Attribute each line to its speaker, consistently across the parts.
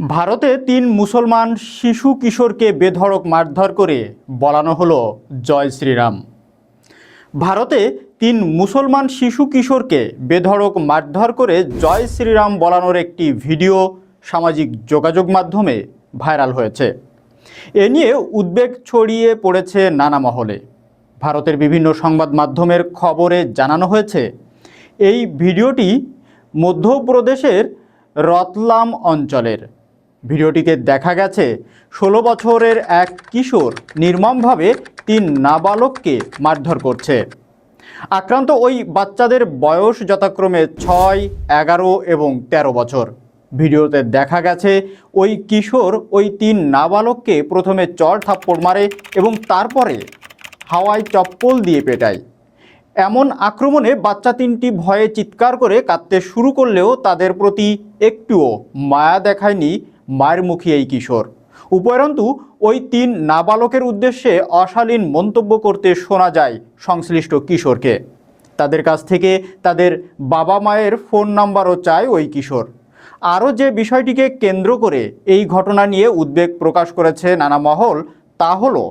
Speaker 1: ভারতে তিন মুসলমান শিশু কিশোরকে বেধড়ক মারধর করে বলানো হলো জয় শ্রীরাম। ভারতে তিন মুসলমান শিশু কিশোরকে বেধড়ক মারধর করে জয় শ্রীরাম বলানোর একটি ভিডিও সামাজিক যোগাযোগ মাধ্যমে ভাইরাল হয়েছে। এ নিয়ে উদ্বেগ ছড়িয়ে পড়েছে নানা মহলে। ভারতের বিভিন্ন সংবাদ মাধ্যমের খবরে জানানো হয়েছে এই ভিডিওটি মধ্যপ্রদেশের রতলাম অঞ্চলের। ভিডিওটিতে দেখা গেছে, ষোলো বছরের এক কিশোর নির্মমভাবে তিন নাবালককে মারধর করছে। আক্রান্ত ওই বাচ্চাদের বয়স যথাক্রমে ছয়, এগারো এবং ১৩ বছর। ভিডিওতে দেখা গেছে, ওই কিশোর ওই তিন নাবালককে প্রথমে চড় থাপ্পড় মারে এবং তারপরে হাওয়ায় চপ্পল দিয়ে পেটায়। এমন আক্রমণে বাচ্চা তিনটি ভয়ে চিৎকার করে কাঁদতে শুরু করলেও তাদের প্রতি একটুও মায়া দেখায়নি মায়ের মুখী এই কিশোর। উপরন্তু, ওই তিন নাবালকের উদ্দেশ্যে অশালীন মন্তব্য করতে শোনা যায় সংশ্লিষ্ট কিশোরকে। তাদের কাছ থেকে তাদের বাবা মায়ের ফোন নাম্বারও চায় ওই কিশোর। আরও যে বিষয়টিকে কেন্দ্র করে এই ঘটনা নিয়ে উদ্বেগ প্রকাশ করেছে নানা মহল, তা হলো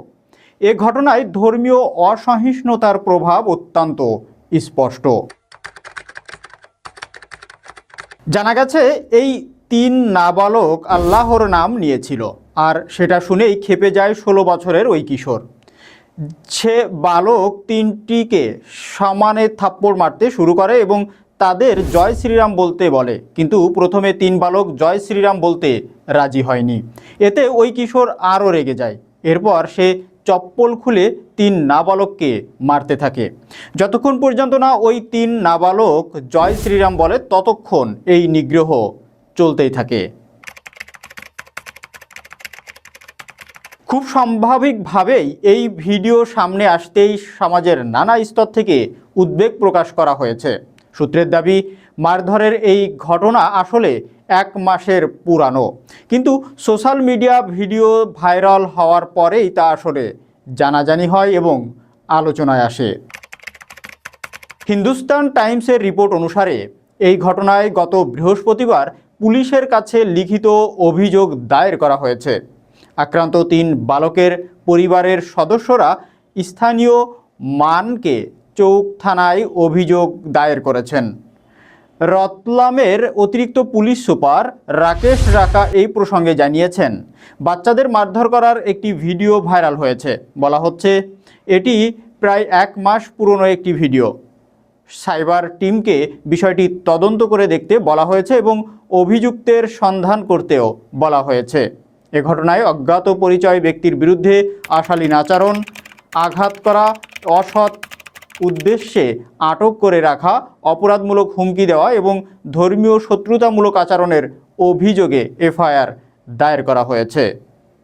Speaker 1: এ ঘটনায় ধর্মীয় অসহিষ্ণুতার প্রভাব অত্যন্ত স্পষ্ট। জানা গেছে, এই তিন নাবালক আল্লাহর নাম নিয়েছিল। আর সেটা শুনেই খেপে যায় ষোলো বছরের ওই কিশোর। সে বালক তিনটিকে সমানে থাপ্পড় মারতে শুরু করে এবং তাদের জয় শ্রীরাম বলতে বলে। কিন্তু প্রথমে তিন বালক জয় শ্রীরাম বলতে রাজি হয়নি। এতে ওই কিশোর আরও রেগে যায়। এরপর সে চপ্পল খুলে তিন নাবালককে মারতে থাকে। যতক্ষণ পর্যন্ত না ওই তিন নাবালক জয় শ্রীরাম বলে, ততক্ষণ এই নিগ্রহ চলতেই থাকে। খুব স্বাভাবিকভাবেই এই ভিডিও সামনে আসতেই সমাজের নানা স্তর থেকে উদ্বেগ প্রকাশ করা হয়েছে। সূত্রের দাবি, মারধরের এই ঘটনা আসলে এক মাসের পুরানো। কিন্তু সোশ্যাল মিডিয়া ভিডিও ভাইরাল হওয়ার পরেই তা আসলে জানাজানি হয় এবং আলোচনায় আসে। হিন্দুস্তান টাইমসের রিপোর্ট অনুসারে, এই ঘটনায় গত বৃহস্পতিবার পুলিশের কাছে লিখিত অভিযোগ দায়ের করা হয়েছে। আক্রান্ত তিন বালকের পরিবারের সদস্যরা স্থানীয় মানকে চৌক থানায় অভিযোগ দায়ের করেছেন। রতলামের অতিরিক্ত পুলিশ সুপার রাকেশ রাকা এই প্রসঙ্গে জানিয়েছেন, বাচ্চাদের মারধর করার একটি ভিডিও ভাইরাল হয়েছে। বলা হচ্ছে, এটি প্রায় এক মাস পুরনো একটি ভিডিও। সাইবার টিমকে বিষয়টি তদন্ত করে দেখতে বলা হয়েছে এবং অভিযুক্তের সন্ধান করতেও বলা হয়েছে। এ ঘটনায় অজ্ঞাত পরিচয় ব্যক্তির বিরুদ্ধে আশালীন আচরণ, আঘাত করা, অসৎ উদ্দেশ্যে আটক করে রাখা, অপরাধমূলক হুমকি দেওয়া এবং ধর্মীয় শত্রুতামূলক আচরণের অভিযোগে এফআইআর দায়ের করা হয়েছে।